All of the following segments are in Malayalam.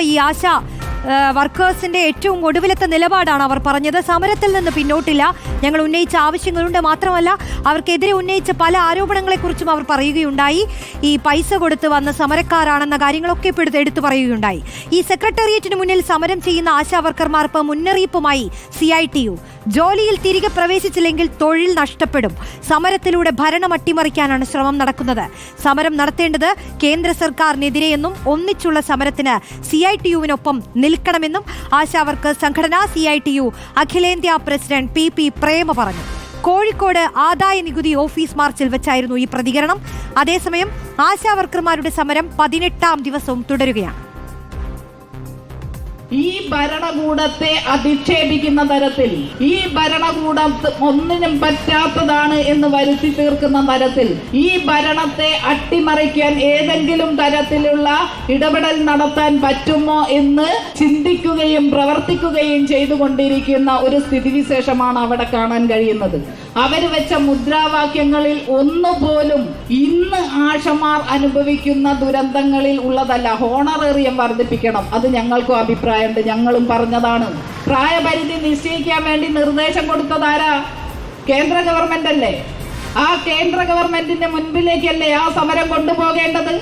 ഈ ആശ വർക്കേഴ്സിന്റെ ഏറ്റവും ഒടുവിലത്തെ നിലപാടാണ് അവർ പറഞ്ഞത്. സമരത്തിൽ നിന്ന് പിന്നോട്ടില്ല. ഞങ്ങൾ ഉന്നയിച്ച ആവശ്യങ്ങളുണ്ട് മാത്രമല്ല അവർക്കെതിരെ ഉന്നയിച്ച പല ആരോപണങ്ങളെക്കുറിച്ചും അവർ പറയുകയുണ്ടായി. ഈ പൈസ കൊടുത്ത് വന്ന സമരക്കാരാണെന്ന കാര്യങ്ങളൊക്കെ എടുത്ത് എടുത്തു പറയുകയുണ്ടായി. ഈ സെക്രട്ടേറിയറ്റിന് മുന്നിൽ സമരം ചെയ്യുന്ന ആശാ വർക്കർമാർക്ക് മുന്നറിയിപ്പുമായി സി ഐ ടി യു. ജോലിയിൽ തിരികെ പ്രവേശിച്ചില്ലെങ്കിൽ തൊഴിൽ നഷ്ടപ്പെടും. സമരത്തിലൂടെ ഭരണം അട്ടിമറിക്കാനാണ് ശ്രമം നടക്കുന്നത്. സമരം നടത്തേണ്ടത് കേന്ദ്ര സർക്കാരിനെതിരെയെന്നും ഒന്നിച്ചുള്ള സമരത്തിന് സി ഐ ടി യുവിനൊപ്പം നിൽക്കണമെന്നും ആശാവർക്ക് സംഘടനാ സി ഐ ടി യു അഖിലേന്ത്യാ പ്രസിഡന്റ് പി പി പ്രേമ പറഞ്ഞു. കോഴിക്കോട് ആദായ നികുതി ഓഫീസ് മാർച്ചിൽ വെച്ചായിരുന്നു ഈ പ്രതികരണം. അതേസമയം ആശാവർക്കർമാരുടെ സമരം പതിനെട്ടാം ദിവസവും തുടരുകയാണ്. ഈ ഭരണകൂടത്തെ അധിക്ഷേപിക്കുന്ന തരത്തിൽ ഈ ഭരണകൂടം ഒന്നിനും പറ്റാത്തതാണ് എന്ന് വരുത്തി തീർക്കുന്ന തരത്തിൽ ഈ ഭരണത്തെ അട്ടിമറിക്കാൻ ഏതെങ്കിലും തരത്തിലുള്ള ഇടപെടൽ നടത്താൻ പറ്റുമോ എന്ന് ചിന്തിക്കുകയും പ്രവർത്തിക്കുകയും ചെയ്തുകൊണ്ടിരിക്കുന്ന ഒരു സ്ഥിതിവിശേഷമാണ് അവിടെ കാണാൻ കഴിയുന്നത്. അവർ വെച്ച മുദ്രാവാക്യങ്ങളിൽ ഒന്നുപോലും ഇന്ന് ആഷമാർ അനുഭവിക്കുന്ന ദുരന്തങ്ങളിൽ ഉള്ളതല്ല. ഹോണറേറിയം വർദ്ധിപ്പിക്കണം. അത് ഞങ്ങൾക്കും അഭിപ്രായമുണ്ട് ഞങ്ങളും പറഞ്ഞതാണ്. പ്രായപരിധി നിശ്ചയിക്കാൻ വേണ്ടി നിർദ്ദേശം കൊടുത്തതാരാ കേന്ദ്ര ഗവൺമെന്റ് അല്ലേ? ആ കേന്ദ്ര ഗവൺമെന്റിന്റെ മുൻപിലേക്കല്ലേ ആ സമരം കൊണ്ടുപോകേണ്ടത്?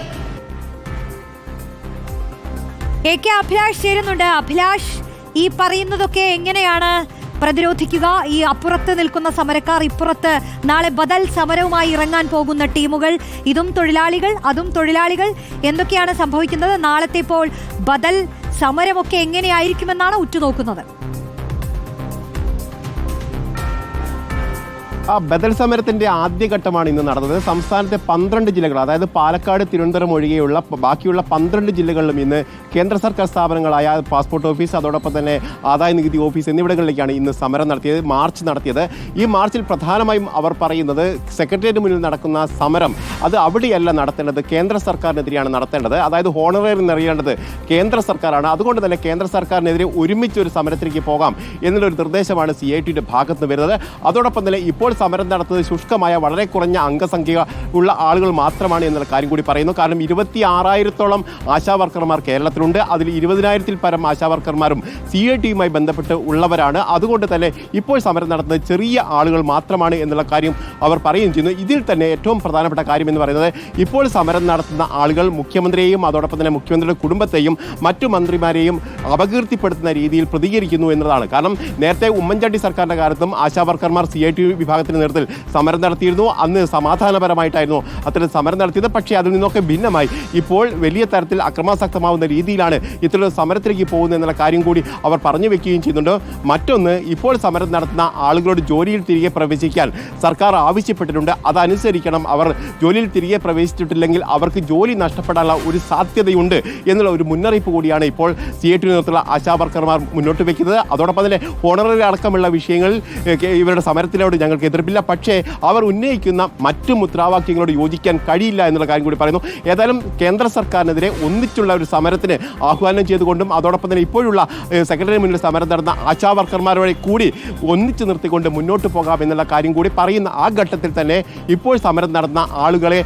എ കെ അഭിലാഷ് ചേരുന്നുണ്ട്. അഭിലാഷ് ഈ പറയുന്നതൊക്കെ എങ്ങനെയാണ് പ്രതിരോധിക്കുക? ഈ അപ്പുറത്ത് നിൽക്കുന്ന സമരക്കാർ ഇപ്പുറത്ത് നാളെ ബദൽ സമരവുമായി ഇറങ്ങാൻ പോകുന്ന ടീമുകൾ ഇതും തൊഴിലാളികൾ അതും തൊഴിലാളികൾ എന്തൊക്കെയാണ് സംഭവിക്കുന്നത്? നാളത്തെ ഇപ്പോൾ ബദൽ സമരമൊക്കെ എങ്ങനെയായിരിക്കുമെന്നാണ് ഉറ്റുനോക്കുന്നത്. ആ ബദൽ സമരത്തിന്റെ ആദ്യഘട്ടമാണ് ഇന്ന് നടന്നത്. സംസ്ഥാനത്തെ പന്ത്രണ്ട് ജില്ലകൾ അതായത് പാലക്കാട് തിരുവനന്തപുരം ഒഴികെയുള്ള ബാക്കിയുള്ള പന്ത്രണ്ട് ജില്ലകളിലും ഇന്ന് കേന്ദ്ര സർക്കാർ സ്ഥാപനങ്ങളായ പാസ്പോർട്ട് ഓഫീസ് അതോടൊപ്പം തന്നെ ആദായ നികുതി ഓഫീസ് എന്നിവിടങ്ങളിലേക്കാണ് ഇന്ന് സമരം നടത്തിയത് മാർച്ച് നടത്തിയത്. ഈ മാർച്ചിൽ പ്രധാനമായും അവർ പറയുന്നത് സെക്രട്ടേറിയറ്റ് മുന്നിൽ നടക്കുന്ന സമരം അത് അവിടെയല്ല നടത്തേണ്ടത് കേന്ദ്ര സർക്കാരിനെതിരെയാണ് നടത്തേണ്ടത്. അതായത് ഹോണറേറി നിറയേണ്ടത് കേന്ദ്ര സർക്കാരാണ്. അതുകൊണ്ട് തന്നെ കേന്ദ്ര സർക്കാരിനെതിരെ ഒരുമിച്ച് ഒരു സമരത്തിലേക്ക് പോകാം എന്നുള്ളൊരു നിർദ്ദേശമാണ് സി ഐ ടിയുടെ ഭാഗത്ത് വരുന്നത്. അതോടൊപ്പം തന്നെ ഇപ്പോൾ സമരം നടത്തുന്നത് ശുഷ്കമായ വളരെ കുറഞ്ഞ അംഗസംഖ്യ ഉള്ള ആളുകൾ മാത്രമാണ് എന്നുള്ള കാര്യം കൂടി പറയുന്നു. കാരണം ഇരുപത്തി ആറായിരത്തോളം ആശാവർക്കർമാർ കേരളത്തിലുണ്ട്. അതിൽ ഇരുപതിനായിരത്തിൽ പരം ആശാവർക്കർമാരും സി ഐ ടിയുമായി ബന്ധപ്പെട്ട് ഉള്ളവരാണ്. അതുകൊണ്ട് തന്നെ ഇപ്പോൾ സമരം നടത്തുന്നത് ചെറിയ ആളുകൾ മാത്രമാണ് എന്നുള്ള കാര്യം അവർ പറയുകയും ചെയ്യുന്നു. ഇതിൽ തന്നെ ഏറ്റവും പ്രധാനപ്പെട്ട കാര്യം എന്ന് പറയുന്നത് ഇപ്പോൾ സമരം നടത്തുന്ന ആളുകൾ മുഖ്യമന്ത്രിയെയും അതോടൊപ്പം തന്നെ മുഖ്യമന്ത്രിയുടെ കുടുംബത്തെയും മറ്റു മന്ത്രിമാരെയും അപകീർത്തിപ്പെടുത്തുന്ന രീതിയിൽ പ്രതികരിക്കുന്നു എന്നതാണ്. കാരണം നേരത്തെ ഉമ്മൻചാണ്ടി സർക്കാരിന്റെ കാലത്തും ആശാ വർക്കർമാർ സി ഐ ടി വിഭാഗത്തിന്റെ നേതൃത്വത്തിൽ സമരം നടത്തിയിരുന്നു. അന്ന് സമാധാനപരമായിട്ടായിരുന്നു അത്തരം സമരം നടത്തിയത്. പക്ഷേ അതിൽ നിന്നൊക്കെ ഭിന്നമായി. ഇപ്പോൾ വലിയ തരത്തിൽ അക്രമാസക്തമാവുന്ന രീതിയിലാണ് ഇത്തരം സമരത്തിലേക്ക് പോകുന്നത് എന്നുള്ള കാര്യം കൂടി അവർ പറഞ്ഞു വെക്കുകയും ചെയ്യുന്നുണ്ട്. മറ്റൊന്ന് ഇപ്പോൾ സമരം നടത്തുന്ന ആളുകളോട് ജോലിയിൽ തിരികെ പ്രവേശിക്കാൻ സർക്കാർ ആവശ്യപ്പെട്ടിട്ടുണ്ട്. അതനുസരിക്കണം അവർ ജോലിയിൽ തിരികെ പ്രവേശിച്ചിട്ടില്ലെങ്കിൽ അവർക്ക് ജോലി നഷ്ടപ്പെടാനുള്ള ഒരു സാധ്യതയുണ്ട് എന്നുള്ള ഒരു മുന്നറിയിപ്പ് കൂടിയാണ് ഇപ്പോൾ സി ഐ ടി നേതൃത്വത്തിലുള്ള ആശാ വർക്കർമാർ മുന്നോട്ട് വയ്ക്കുന്നത് അതോടൊപ്പം തന്നെ ഓണറുകൾ അടക്കമുള്ള വിഷയങ്ങൾ ഇവരുടെ സമരത്തിനോട് ഞങ്ങൾക്ക് എതിർപ്പില്ല. പക്ഷേ അവർ ഉന്നയിക്കുന്ന മറ്റു മുദ്രാവാക്യങ്ങളോട് യോജിക്കാൻ കഴിയില്ല എന്നുള്ള കാര്യം കൂടി പറയുന്നു. ഏതായാലും കേന്ദ്ര സർക്കാരിനെതിരെ ഒന്നിച്ചുള്ള ഒരു സമരത്തിന് ആഹ്വാനം ചെയ്തുകൊണ്ടും അതോടൊപ്പം തന്നെ ഇപ്പോഴുള്ള സെക്രട്ടറി മുന്നിൽ സമരം നടന്ന ആശാ വർക്കർമാരെ കൂടി ഒന്നിച്ചു നിർത്തിക്കൊണ്ട് മുന്നോട്ട് പോകാം എന്നുള്ള കാര്യം കൂടി പറയുന്ന ആ ഘട്ടത്തിൽ തന്നെ ഇപ്പോൾ സമരം നടന്ന ആളുകളെ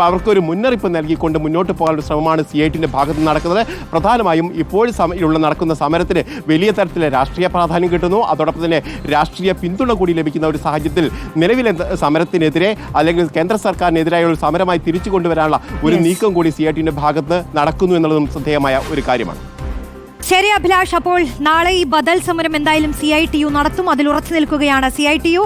അവർക്കൊരു മുന്നറിയിപ്പ് നൽകിക്കൊണ്ട് മുന്നോട്ട് പോകാനുള്ള ശ്രമമാണ് സി ഐ ടിന്റെ ഭാഗത്ത് നടക്കുന്നത്. പ്രധാനമായും ഇപ്പോൾ സമ- ഉള്ള നടക്കുന്ന സമരത്തിന് വലിയ തരത്തിലെ രാഷ്ട്രീയ പ്രാധാന്യം കിട്ടുന്നു. അതോടൊപ്പം തന്നെ രാഷ്ട്രീയ പിന്തുണ കൂടി ലഭിക്കുന്ന ഒരു സാഹചര്യത്തിൽ നിലവിലെ സമരത്തിനെതിരെ അല്ലെങ്കിൽ കേന്ദ്ര സർക്കാരിനെതിരായ ഒരു സമരമായി തിരിച്ചു കൊണ്ടുവരാനുള്ള ഒരു നീക്കം കൂടി സി ഐ ഭാഗത്ത് നടക്കുന്നു എന്നുള്ളതും ശ്രദ്ധേയമായ ഒരു കാര്യമാണ്. ശരി അഭിലാഷ് അപ്പോൾ നാളെ ഈ ബദൽ സമരം എന്തായാലും സി ഐ ടി യു നടത്തും. അതിൽ ഉറച്ചു നിൽക്കുകയാണ് സി ഐ ടി യു.